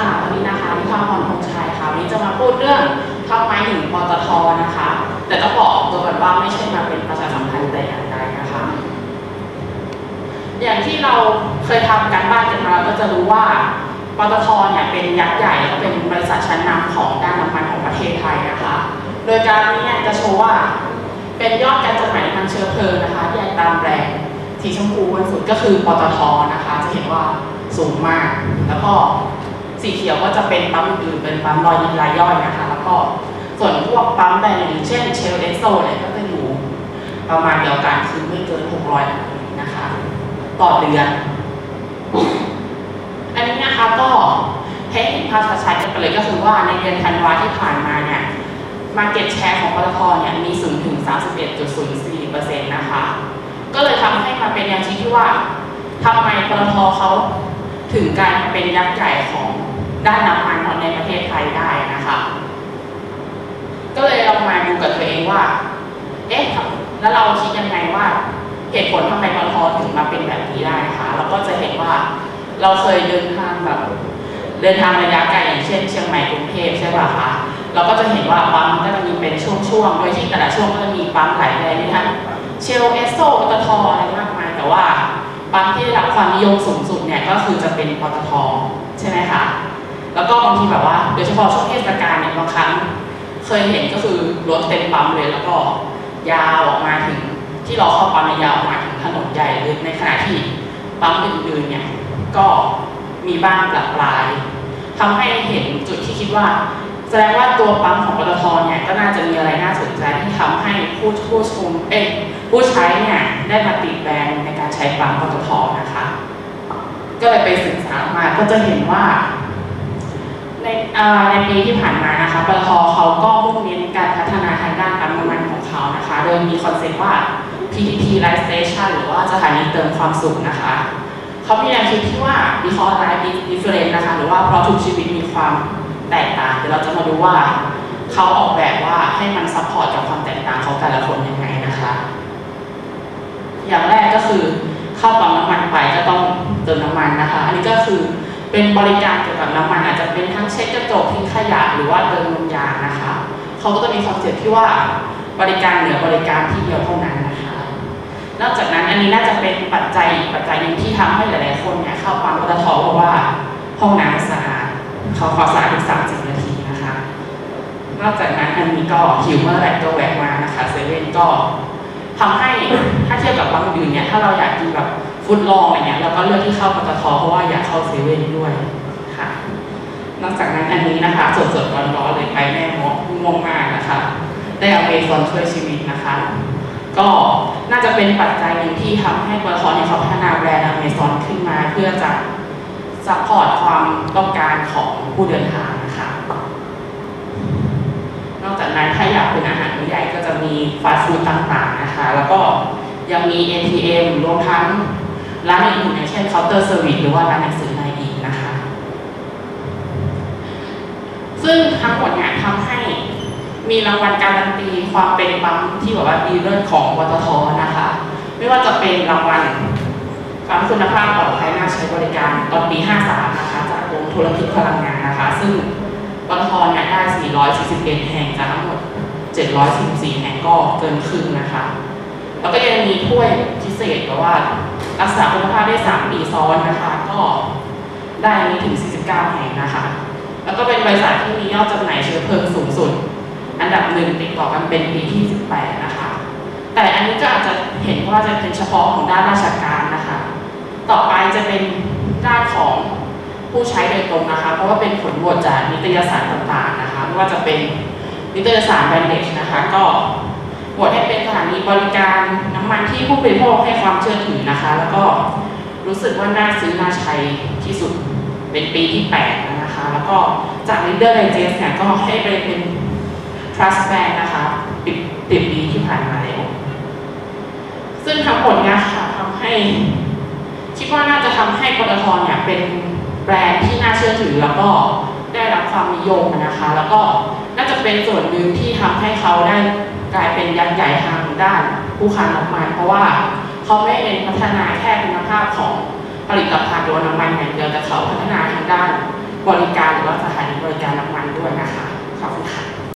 ค่ะวันนี้นะคะนิพาพรพงชัยค่ะวันนี้จะมาพูดเรื่องทำไมถึงปตทนะคะ แต่ต้องบอกตัวก่อนว่าไม่ใช่มาเป็นประชาสัมพันธ์แต่อย่างใดนะคะ อย่างที่เราเคยทำการบ้านกันมาเราก็จะรู้ว่าปตทเนี่ยเป็นยักษ์ใหญ่และเป็นบริษัทชั้นนำของด้านน้ำมันของประเทศไทยนะคะ โดยการนี้เนี่ยจะโชว์ว่าเป็นยอดการจำหน่ายน้ำมันเชื้อเพลิงนะคะที่ตามแบรนด์สีชมพูบนสุดก็คือปตทนะคะ จะเห็นว่าสูงมากแล้วก็ สีเขียวก็จะเป็นปั๊มอื่นเป็นปั๊มรอยยิงรายย่อยนะคะแล้วก็ส่วนพวกปั๊มแบรนด์อื่นเช่นเชลเอสโซเนี่ยก็จะอยู่ประมาณเดียวกันคือไม่เกิน 600นะคะ ต่อเดือน อันนี้นะคะก็ให้เห็นภาพชัดๆกันไปเลยก็คือว่าในเดือนธันวาที่ผ่านมาเนี่ยมาเก็ตแชร์ของปตทเนี่ยมีสูงถึง 31.04%นะคะ ก็เลยทำให้มาเป็นแนวชี้ที่ว่าทำไมปตทเขาถึงกลารเป็นยักษ์ใหญ่ของด้านน้ำมันในประเทศไทยได้นะคะ ก็เลยลองมาดูกับตัวเองว่า เอ๊ะ แล้ว เราคิดยังไงว่าเหตุผลทำไมปตทถึงมาเป็นแบบนี้ได้คะเราก็จะเห็นว่าเราเคยเดินทางแบบ เดินทางระยะไกลอย่างเช่น เชียงใหม่กรุงเทพใช่ป่ะคะเราก็จะเห็นว่าปั๊มก็จะมีเป็นช่วงๆโดยที่แต่ละช่วงก็จะมีปั๊มหลายแบรนด์นะคะเชลเอสโซปตทอะไรมากมาย แต่ว่าปั๊มที่ได้รับความนิยมสูงสุดเนี่ยก็คือจะเป็นปตทใช่ไหมคะแล้วก็บางทีแบบว่าโดยเฉพาะช่วงเทศกาลเนี่ยบางครั้งเคยเห็นก็คือรถเต็มปั๊มเลยแล้วก็ ยาวออกมาถึง ที่เราเข้าปั๊มยาวออกมาถึงถนนใหญ่เลยในขณะที่ปั๊มอื่นๆเนี่ยก็มีบ้างปรับปลายทำให้เห็นจุดที่คิดว่า แสดงว่าตัวปั๊มของปตทเนี่ยก็น่าจะมีอะไรน่าสนใจที่ทำให้ผู้ผู้ชมเอ้ผู้ใช้เนี่ยได้มาติดแบรนด์ในการใช้ปั๊มปตทนะคะ ก็เลยไปศึกษามาก็จะเห็นว่าในในปีที่ผ่านมานะคะปตทเขาก็มุ่งเน้นการพัฒนาทาง โดยมีคอนเซ็ปต์ว่า PTT Life Station หรือว่าสถานีเติมความสุขนะคะเขามีแนวคิดที่ว่า because life is different นะคะ หรือว่าเพราะทุกชีวิตมีความแตกต่างเดี๋ยวเราจะมาดูว่าเขาออกแบบว่าให้มันซัพพอร์ตกับความแตกต่างของแต่ละคนยังไงนะคะ อย่างแรกก็คือเข้าปั๊มน้ำมันไปก็ต้องเติมน้ำมันนะคะ อันนี้ก็คือเป็นบริการเกี่ยวกับน้ำมันอาจจะเป็นทั้งเช็ดกระจกทิ้งขยะหรือว่าเติมลมยางนะคะเขาก็จะมีคอนเซ็ปต์ที่ว่า บริการเหนือบริการที่เดียวเท่านั้นนะคะ นอกจากนั้นอันนี้น่าจะเป็นปัจจัยปัจจัยหนึ่งที่ทำให้หลาย ๆ คนเนี่ยเข้าปั๊มปตทเพราะว่าห้องน้ำสะอาดเขาขอสะอาดถึง30นาทีนะคะ นอกจากนั้นอันนี้ก็หิวเมื่อไหร่ก็แวะมานะคะเซเว่นก็ทำให้ถ้าเทียบกับปั๊มอื่นเนี่ยถ้าเราอยากกินแบบฟุตลองอะไรเงี้ยเราก็เลือกที่เข้าปตทเพราะว่าอยากเข้าเซเว่นด้วยค่ะ นอกจากนั้นอันนี้นะคะ สดๆร้อนๆเลยไปแม่มอง่วงมากนะคะ ได้เอาเมซอนช่วยชีวิตนะคะ ก็น่าจะเป็นปัจจัยหนึ่งที่ทำให้ปตทเนี่ยเขาพัฒนาแบรนด์อเมซอนขึ้นมาเพื่อจะซัพพอร์ตความต้องการของผู้เดินทางนะคะ นอกจากนั้นถ้าอยากเป็นอาหารมื้อใหญ่ก็จะมีฟาสต์ฟู้ดต่าง ๆนะคะ แล้วก็ยังมี ATM รวมทั้งร้านอื่นๆอย่างเช่นเคาน์เตอร์เซอร์วิสหรือว่าร้านหนังสือในอีกนะคะ ซึ่งทั้งหมดเนี่ยทำให้ มีรางวัลการันตีความเป็นปั๊มที่แบบว่าดีเลิศของปตทนะคะ ไม่ว่าจะเป็นรางวัลปั๊มคุณภาพปลอดภัยน่าใช้บริการตอนปี 53 นะคะ จากกรมธุรกิจพลังงานนะคะ ซึ่งปตทเนี่ยได้ 441 แห่งจากทั้งหมด744แห่งก็เกินครึ่งนะคะ แล้วก็ยังมีถ้วยพิเศษแบบว่ารักษาคุณภาพได้ 3 ปีซ้อนนะคะ ก็ได้มีถึง 49 แห่งนะคะ แล้วก็เป็นบริษัทที่มียอดจำหน่ายเชื้อเพลิงสูงสุด อันดับหนึ่งติดต่อกันเป็นปีที่ 18 นะคะ แต่อันนี้ก็อาจจะเห็นว่าจะเป็นเฉพาะของด้านราชการนะคะ ต่อไปจะเป็นด้านของผู้ใช้โดยตรงนะคะ เพราะว่าเป็นผลโหวตจากนิตยสารต่างๆนะคะ ไม่ว่าจะเป็นนิตยสารแบรนด์เดชนะคะ ก็โหวตให้เป็นสถานีบริการน้ำมันที่ผู้บริโภคให้ความเชื่อถือนะคะ แล้วก็รู้สึกว่าน่าซื้อน่าใช้ที่สุดเป็นปีที่ 8 นะคะ แล้วก็จาก Leader Digest เนี่ยก็ให้ไปเป็น trust brand นะคะปิดปิดปีที่ผ่านมาแล้วซึ่งทั้งหมดเนี้ค่ะทำให้คิดว่าน่าจะทำให้ปตทเนี่ยเป็นแบรนด์ที่น่าเชื่อถือแล้วก็ได้รับความนิยมนะคะ แล้วก็น่าจะเป็นส่วนหนึ่งที่ทำให้เขาได้กลายเป็นยักษ์ใหญ่ทางด้านผู้ค้าน้ำมันเพราะว่าเขาไม่ได้เน้นพัฒนาแค่คุณภาพของผลิตภัณฑ์หรือว่าน้ำมันอย่างเดียวแต่เขาพัฒนาทางด้านบริการหรือว่าสถานีบริการน้ำมันด้วยนะคะขอบคุณค่ะ